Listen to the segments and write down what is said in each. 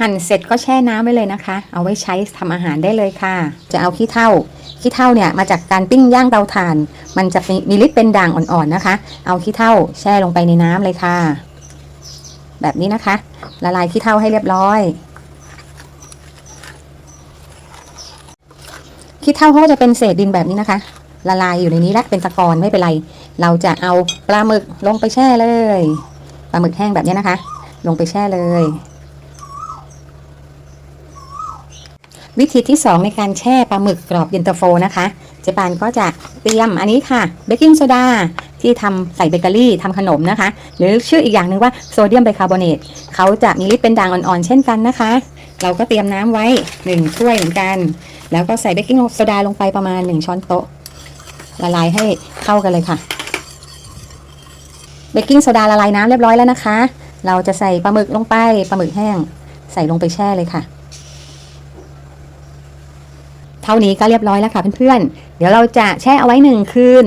หั่นเสร็จก็แช่น้ำไว้เลยนะคะ เอาไว้ใช้ทำอาหารได้เลยค่ะ จะเอาขี้เถ้าขี้เถ้าเนี่ยมาจากการปิ้งย่างเตาถ่าน มันจะมีฤทธิ์เป็นด่างอ่อนๆนะคะ เอาขี้เถ้าแช่ลงไปในน้ำเลยค่ะ แบบนี้นะคะ ละลายขี้เถ้าให้เรียบร้อยขี้เถ้าเขาก็จะเป็นเศษดินแบบนี้นะคะ ละลายอยู่ในนี้แล้วเป็นตะกอนไม่เป็นไร เราจะเอาปลาหมึกลงไปแช่เลยปลาหมึกแห้งแบบนี้นะคะ ลงไปแช่เลย วิธีที่ 2 ในการแช่ปลาหมึกกรอบเย็นตาโฟนะคะ เจปานก็จะเตรียมอันนี้ค่ะเบกกิ้งโซดาที่ทำใส่เบเกอรี่ทำขนมนะคะ หรือชื่ออีกอย่างหนึ่งว่าโซเดียมไบคาร์บอเนตเขาจะมีฤทธิ์เป็นด่างอ่อนๆเช่นกันนะคะ เราก็เตรียมน้ำไว้1ถ้วยเหมือนกัน แล้วก็ใส่เบกกิ้งโซดาลงไปประมาณ 1 ช้อนโต๊ะละลายให้เข้ากันเลยค่ะเบกกิ้งโซดาละลายน้ำเรียบร้อยแล้วนะคะ เราจะใส่ปลาหมึกลงไปปลาหมึกแห้ง ใส่ลงไปแช่เลยค่ะ เท่านี้ก็เรียบร้อยแล้วค่ะเพื่อนๆ เดี๋ยวเราจะแช่เอาไว้หนึ่งคืน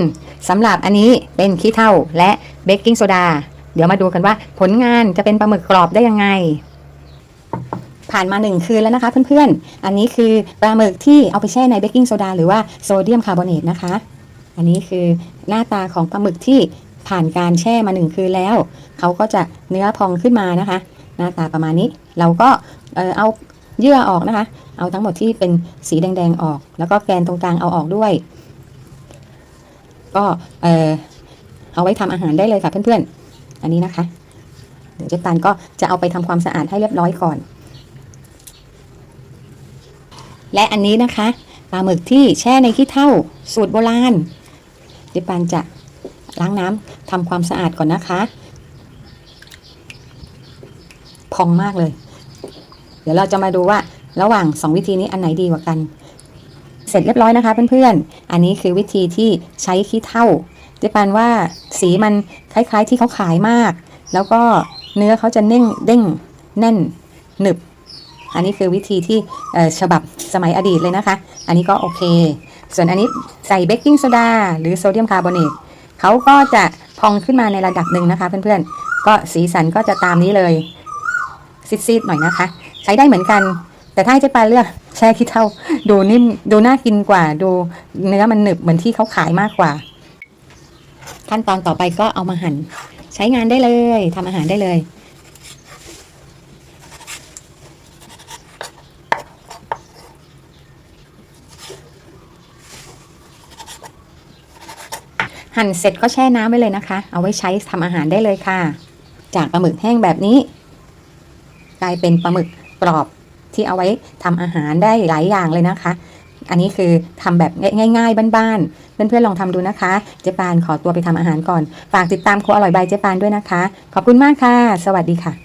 สำหรับอันนี้เป็นขี้เถ้าและเบกกิ้งโซดา เดี๋ยวมาดูกันว่าผลงานจะเป็นปลาหมึกกรอบได้ยังไง ผ่านมาหนึ่งคืนแล้วนะคะเพื่อนๆ อันนี้คือปลาหมึกที่เอาไปแช่ในเบกกิ้งโซดาหรือว่าโซเดียมคาร์บอเนตนะคะ อันนี้คือหน้าตาของปลาหมึกที่ผ่านการแช่มาหนึ่งคืนแล้ว เขาก็จะเนื้อพองขึ้นมานะคะ หน้าตาประมาณนี้ เราก็เออเอา เยื่อออกนะคะ เอาทั้งหมดที่เป็นสีแดงๆออก แล้วก็แกนตรงกลางเอาออกด้วย ก็เออเอาไว้ทำอาหารได้เลยค่ะเพื่อนๆ อันนี้นะคะ เดี๋ยวเจ๊ตันก็จะเอาไปทำความสะอาดให้เรียบร้อยก่อน และอันนี้นะคะปลาหมึกที่แช่ในขี้เถ้าสูตรโบราณเจ๊ปานจะล้างน้ำทำความสะอาดก่อนนะคะ พองมากเลย ดี๋ยวเราจะมาดูว่าระหว่าง 2 วิธีนี้อันไหนดีกว่ากัน เสร็จเรียบร้อยนะคะเพื่อนๆ อันนี้คือวิธีที่ใช้ขี้เถ้าเจ๊ปานว่าสีมันคล้ายๆที่เขาขายมาก แล้วก็เนื้อเขาจะเน่งเด้งแน่นหนึบ อันนี้คือวิธีที่ฉบับสมัยอดีตเลยนะคะ อันนี้ก็โอเค ส่วนอันนี้ใส่เบกกิ้งโซดาหรือโซเดียมคาร์บอเนตเขาก็จะพองขึ้นมาในระดับหนึ่งนะคะเพื่อนๆ ก็สีสันก็จะตามนี้เลยซีดๆหน่อยนะคะ ช้ได้เหมือนกัน แต่ถ้าให้เจ๊ปาเลือกแช่ขี้เถ้าดูนิ่มดูน่ากินกว่า ดูเนื้อมันหนึบเหมือนที่เขาขายมากกว่า ขั้นตอนต่อไปก็เอามาหั่นใช้งานได้เลยทำอาหารได้เลยหั่นเสร็จก็แช่น้ำไว้เลยนะคะ เอาไว้ใช้ทำอาหารได้เลยค่ะ จากปลาหมึกแห้งแบบนี้ กลายเป็นปลาหมึก กรอบที่เอาไว้ทำอาหารได้หลายอย่างเลยนะคะ อันนี้คือทำแบบง่าย ๆ บ้านๆ เพื่อนๆลองทำดูนะคะ เจ๊ปานขอตัวไปทำอาหารก่อน ฝากติดตามครัวอร่อยบายเจ๊ปานด้วยนะคะ ขอบคุณมากค่ะ สวัสดีค่ะ